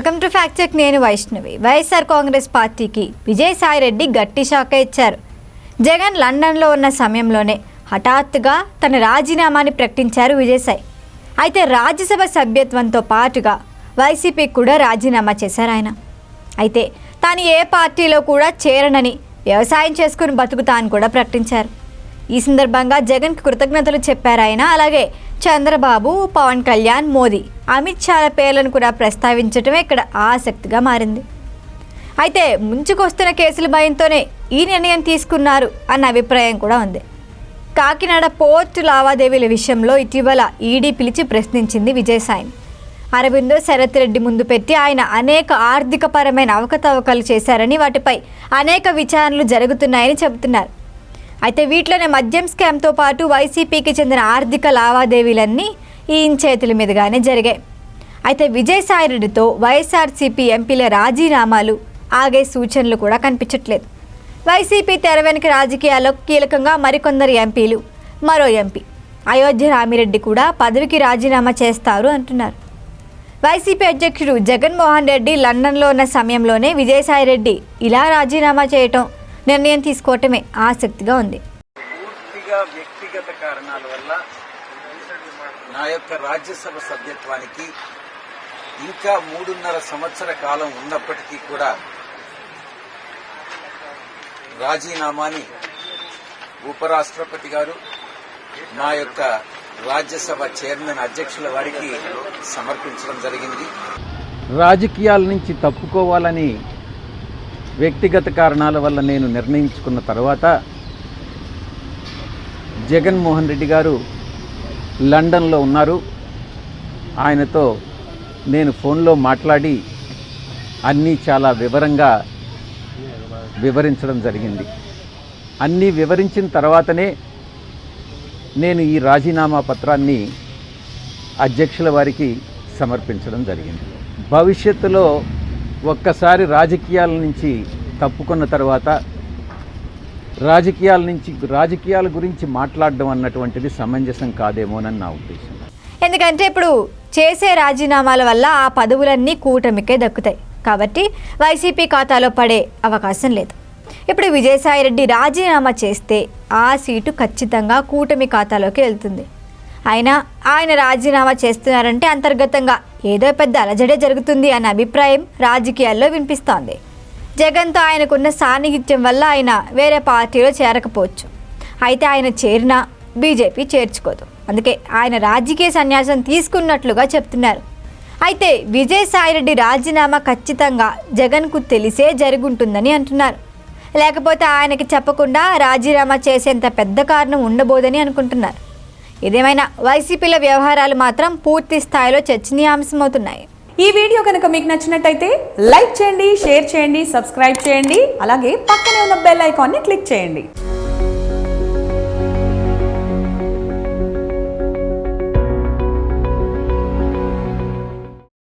Welcome to fact check. నేను వైష్ణవి. వైఎస్ఆర్ కాంగ్రెస్ పార్టీకి విజయసాయిరెడ్డి గట్టి షాక్ ఇచ్చారు. జగన్ లండన్లో ఉన్న సమయంలోనే హఠాత్తుగా తన రాజీనామాని ప్రకటించారు విజయసాయి. అయితే రాజ్యసభ సభ్యత్వంతో పాటుగా వైసీపీకి కూడా రాజీనామా చేశారు ఆయన. అయితే తాను ఏ పార్టీలో కూడా చేరనని వ్యవసాయం చేసుకుని బతుకుతా అని కూడా ప్రకటించారు. ఈ సందర్భంగా జగన్కి కృతజ్ఞతలు చెప్పారు ఆయన. అలాగే చంద్రబాబు పవన్ కళ్యాణ్ మోదీ అమిత్ షాల పేర్లను కూడా ప్రస్తావించడమే ఇక్కడ ఆసక్తిగా మారింది. అయితే ముంచుకొస్తున్న కేసుల భయంతోనే ఈ నిర్ణయం తీసుకున్నారు అన్న అభిప్రాయం కూడా ఉంది. కాకినాడ పోర్టు లావాదేవీల విషయంలో ఇటీవల ఈడీ పిలిచి ప్రశ్నించింది విజయసాయిని అరవిందో శరత్ రెడ్డి ముందు పెట్టి ఆయన అనేక ఆర్థికపరమైన అవకతవకలు చేశారని వాటిపై అనేక విచారణలు జరుగుతున్నాయని చెబుతున్నారు. అయితే వీటిలోనే మద్యం స్కామ్తో పాటు వైసీపీకి చెందిన ఆర్థిక లావాదేవీలన్నీ ఈయన చేతుల మీదుగానే జరిగాయి. అయితే విజయసాయిరెడ్డితో వైఎస్ఆర్సీపీ ఎంపీల రాజీనామాలు ఆగే సూచనలు కూడా కనిపించట్లేదు. వైసీపీ తెర వెనక రాజకీయాల్లో కీలకంగా మరికొందరు ఎంపీలు మరో ఎంపీ అయోధ్య రామిరెడ్డి కూడా పదవికి రాజీనామా చేస్తారు అంటున్నారు. వైసీపీ అధ్యక్షుడు జగన్మోహన్ రెడ్డి లండన్లో ఉన్న సమయంలోనే విజయసాయిరెడ్డి ఇలా రాజీనామా చేయటం నిర్ణయం తీసుకోవటమే ఆసక్తిగా ఉంది. పూర్తిగా వ్యక్తిగత కారణాల వల్ల నా యొక్క రాజ్యసభ సభ్యత్వానికి ఇంకా మూడున్నర సంవత్సర కాలం ఉన్నప్పటికీ కూడా రాజీనామాని ఉపరాష్ట్రపతి గారు నా యొక్క రాజ్యసభ చైర్మన్ అధ్యక్షుల వారికి సమర్పించడం జరిగింది. రాజకీయాల నుంచి తప్పుకోవాలని వ్యక్తిగత కారణాల వల్ల నేను నిర్ణయించుకున్న తర్వాత జగన్మోహన్ రెడ్డి గారు లండన్లో ఉన్నారు. ఆయనతో నేను ఫోన్లో మాట్లాడి అన్నీ చాలా వివరంగా వివరించడం జరిగింది. అన్నీ వివరించిన తర్వాతనే నేను ఈ రాజీనామా పత్రాన్ని అధ్యక్షుల వారికి సమర్పించడం జరిగింది. భవిష్యత్తులో ఒక్కసారి రాజకీయాల నుంచి తప్పుకున్న తర్వాత రాజకీయాల నుంచి రాజకీయాల గురించి మాట్లాడడం అన్నటువంటిది సమంజసం కాదేమోనని నా ఉద్దేశం. ఎందుకంటే ఇప్పుడు చేసే రాజీనామాల వల్ల ఆ పదవులన్నీ కూటమికే దక్కుతాయి. కాబట్టి వైసీపీ ఖాతాలో పడే అవకాశం లేదు. ఇప్పుడు విజయసాయిరెడ్డి రాజీనామా చేస్తే ఆ సీటు ఖచ్చితంగా కూటమి ఖాతాలోకి వెళ్తుంది. అయినా ఆయన రాజీనామా చేస్తున్నారంటే అంతర్గతంగా ఏదో పెద్ద అలజడే జరుగుతుంది అన్న అభిప్రాయం రాజకీయాల్లో వినిపిస్తోంది. జగన్తో ఆయనకున్న సాన్నిహిత్యం వల్ల ఆయన వేరే పార్టీలో చేరకపోవచ్చు. అయితే ఆయన చేరినా బీజేపీ చేర్చుకోదు. అందుకే ఆయన రాజకీయ సన్యాసం తీసుకున్నట్లుగా చెప్తున్నారు. అయితే విజయసాయిరెడ్డి రాజీనామా ఖచ్చితంగా జగన్కు తెలిసే జరుగుంటుందని అంటున్నారు. లేకపోతే ఆయనకి చెప్పకుండా రాజీనామా చేసేంత పెద్ద కారణం ఉండబోదని అనుకుంటున్నారు. ఇదేమైనా వైసీపీల వ్యవహారాలు మాత్రం పూర్తి స్థాయిలో చర్చనీయాంశమవుతున్నాయి. ఈ వీడియో కనుక మీకు నచ్చినట్టయితే లైక్ చేయండి షేర్ చేయండి సబ్స్క్రైబ్ చేయండి అలాగే పక్కనే ఉన్న బెల్ ఐకాన్ని క్లిక్ చేయండి.